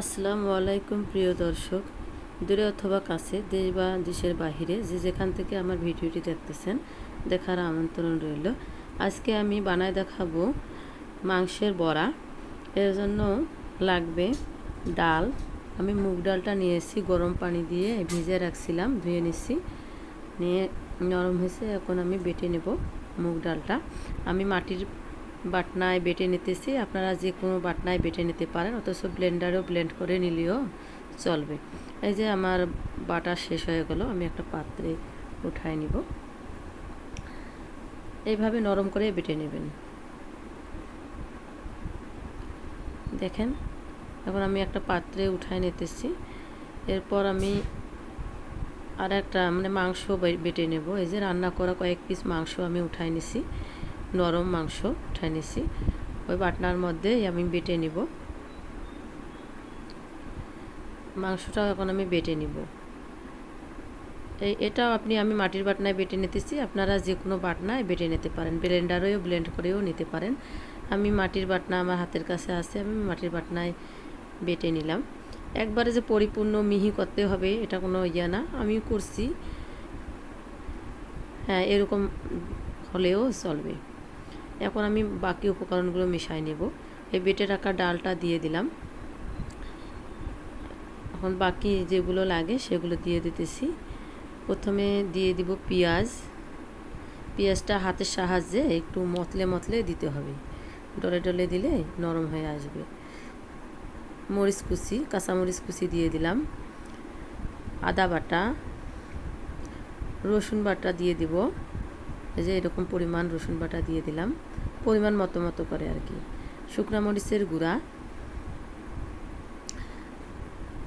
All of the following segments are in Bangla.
আসসালামু আলাইকুম, প্রিয় দর্শক। দূরে অথবা কাছে, দেশ বা দেশের বাহিরে যে যেখান থেকে আমার ভিডিওটি দেখতেছেন, দেখার আমন্ত্রণ রইল। আজকে আমি বানায় দেখাবো মাংসের বড়া। এর জন্য লাগবে ডাল। আমি মুগ ডালটা নিয়েছি, গরম পানি দিয়ে ভিজে রাখছিলাম, ধুয়ে নিচ্ছি নিয়ে নরম হয়েছে, এখন আমি বেটে নেব মুগ ডালটা। আমি মাটির বাটনায় বেটে নিতেছি। আপনারা যে কোনো বাটনায় বেটে নিতে পারেন, অথচ ব্লেন্ডারেও ব্লেন্ড করে নিলেও চলবে। এই যে আমার বাটা শেষ হয়ে গেল, আমি একটা পাত্রে উঠায় নিব। এইভাবে নরম করে বেটে নেবেন। দেখেন, এখন আমি একটা পাত্রে উঠায় নিতেছি। এরপর আমি আর একটা মানে মাংস বেটে নেব। এই যে রান্না করা কয়েক পিস মাংস আমি উঠায় নিছি। নরম মাংস উঠায় নিছি। ওই বাটনার মধ্যে আমি বেটে নিব। মাংসটাও এখন আমি বেটে নিব। এই এটাও আপনি, আমি মাটির বাটনায় বেটে নিতেছি। আপনারা যে কোনো বাটনায় বেটে নিতে পারেন। ব্লেন্ডারেও ব্লেন্ড করেও নিতে পারেন। আমি মাটির বাটনা আমার হাতের কাছে আছে, আমি মাটির বাটনায় বেটে নিলাম। একবারে যে পরিপূর্ণ মিহি করতে হবে, এটা কোনো ইয়া না। আমি করছি। হ্যাঁ এরকম হলেও চলবে। এখন আমি বাকি উপকরণগুলো মিশাই নেব। এই বেটে রাখা ডালটা দিয়ে দিলাম। এখন বাকি যেগুলো লাগে সেগুলো দিয়ে দিতেছি। প্রথমে দিয়ে দিব পেঁয়াজ। পেঁয়াজটা হাতের সাহায্যে একটু মতলে মতলে দিতে হবে। ডলে ডলে দিলে নরম হয়ে আসবে। মরিচ কুচি কাঁচামরিচ কুচি দিয়ে দিলাম। আদা বাটা, রসুন বাটা দিয়ে দিব। এই যে এরকম পরিমাণ রসুন বাটা দিয়ে দিলাম। পরিমাণ মতো মতো করে আর কি। শুকনো মরিচের গুঁড়া,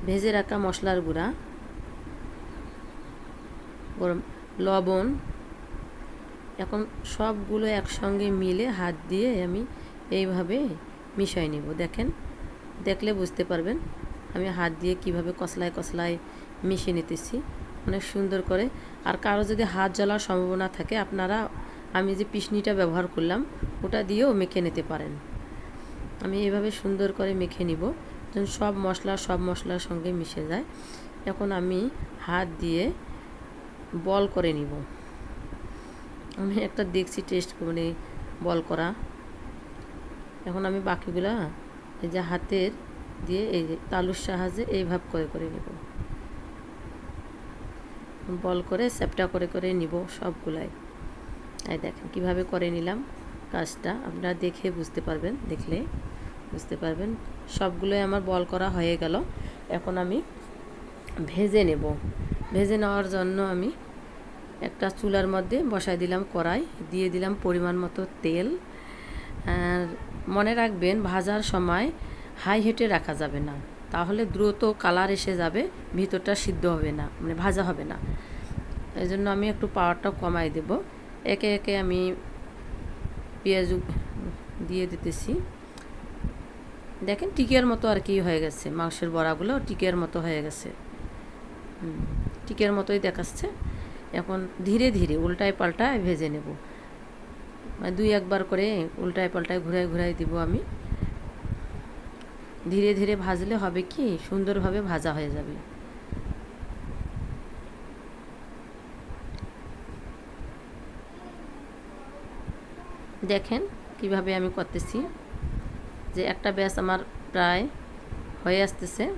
ভেজে রাখা মশলার গুঁড়া, গরম লবণ, এখন সবগুলো একসঙ্গে মিলে হাত দিয়ে আমি এইভাবে মিশাই নেব। দেখেন, দেখলে বুঝতে পারবেন আমি হাত দিয়ে কীভাবে কসলায় কসলায় মিশিয়ে নিতেছি। অনেক সুন্দর করে। আর কারও যদি হাত জ্বলার সম্ভাবনা থাকে, আপনারা আমি যে পিসনিটা ব্যবহার করলাম, ওটা দিয়েও মেখে নিতে পারেন। আমি এভাবে সুন্দর করে মেখে নিব। যেন সব মশলা, সব মশলার সঙ্গে মিশে যায়। এখন আমি হাত দিয়ে বল করে নিব। আমি একটা দেখছি টেস্ট মানে বল করা। এখন আমি বাকিগুলা এই যে হাতের দিয়ে এই যে তালুর সাহায্যে এইভাবে করে করে নিব। বল করে, চ্যাপটা করে করে নিব সবগুলাই। এই দেখেন কীভাবে করে নিলাম কাজটা। আপনারা দেখে বুঝতে পারবেন, দেখলে বুঝতে পারবেন। সবগুলোই আমার বল করা হয়ে গেল। এখন আমি ভেজে নেব। ভেজে নেওয়ার জন্য আমি একটা চুলার মধ্যে বসাই দিলাম কড়াই, দিয়ে দিলাম পরিমাণ মতো তেল। আর মনে রাখবেন, ভাজার সময় হাই হিটে রাখা যাবে না। তাহলে দ্রুত কালার এসে যাবে, ভিতরটা সিদ্ধ হবে না মানে ভাজা হবে না। এই জন্য আমি একটু পাওয়ারটা কমাই দেব। একে একে আমি পেঁয়াজ দিয়ে দিতেছি। দেখেন টিকের মতো আর কি হয়ে গেছে, মাংসের বড়াগুলো টিকের মতো হয়ে গেছে। টিকের মতোই দেখাচ্ছে। এখন ধীরে ধীরে উল্টায় পাল্টায় ভেজে নেব। মানে দুই একবার করে উল্টায় পাল্টায় ঘুরাই ঘুরাই দিব আমি। ধীরে ধীরে ভাজলে হবে কি, সুন্দরভাবে ভাজা হয়ে যাবে। দেখেন কীভাবে আমি করতেছি। যে একটা ব্যাস আমার প্রায় হয়ে আসতেছে।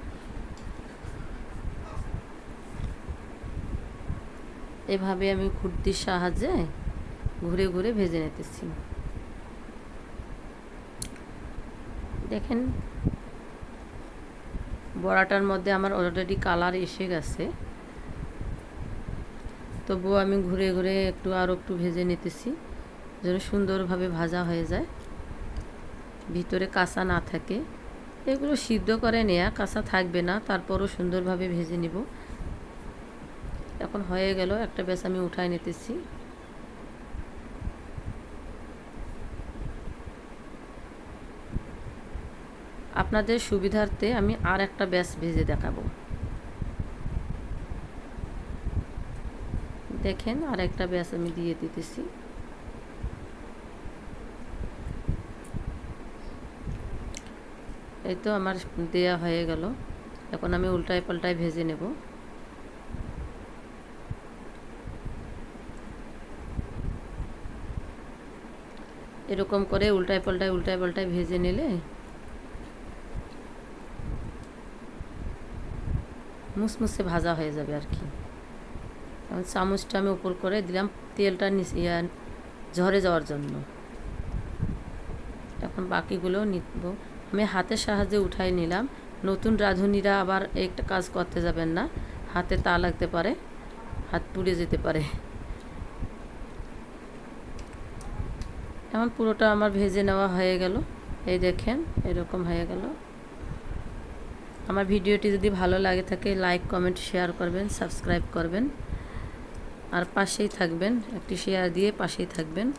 এভাবে আমি খুর্তির সাহায্যে ঘুরে ঘুরে ভেজে নিতেছি। দেখেন, বড়াটার মধ্যে আমার অলরেডি কালার এসে গেছে। তবুও আমি ঘুরে ঘুরে একটু আরও একটু ভেজে নিতেছি। যেন সুন্দরভাবে ভাজা হয়ে যায়। ভিতরে কাঁচা না থাকে। এগুলো সিদ্ধ করে নেয়া, কাঁচা থাকবে না, তারপরও সুন্দরভাবে ভেজে নিব। এখন হয়ে গেল, একটা বেশ আমি উঠায় নিতেছি। আপনাদের সুবিধার্থে আমি আর একটা ব্যাস ভেজে দেখাবো। দেখেন, আর একটা ব্যাস আমি দিয়ে দিতেছি। এই তো আমার দেয়া হয়ে গেল। এখন আমি উল্টায় পাল্টায় ভেজে নেব। এরকম করে উল্টায় পাল্টায় উল্টায় পাল্টায় ভেজে নিলে মুসমুসে ভাজা হয়ে যাবে আর কি। চামচটা আমি উপর করে দিলাম তেলটা ঝরে যাওয়ার জন্য। এখন বাকিগুলোও নিব। আমি হাতের সাহায্যে উঠাই নিলাম। নতুন রাঁধুনিরা আবার একটা কাজ করতে যাবেন না। হাতে তা লাগতে পারে, হাত পুড়ে যেতে পারে। এখন পুরোটা আমার ভেজে নেওয়া হয়ে গেল। এই দেখেন, এরকম হয়ে গেল। আমার ভিডিওটি যদি ভালো লাগে থাকে লাইক কমেন্ট শেয়ার করবেন সাবস্ক্রাইব করবেন। আর পাশেই থাকবেন, একটি শেয়ার দিয়ে পাশেই থাকবেন।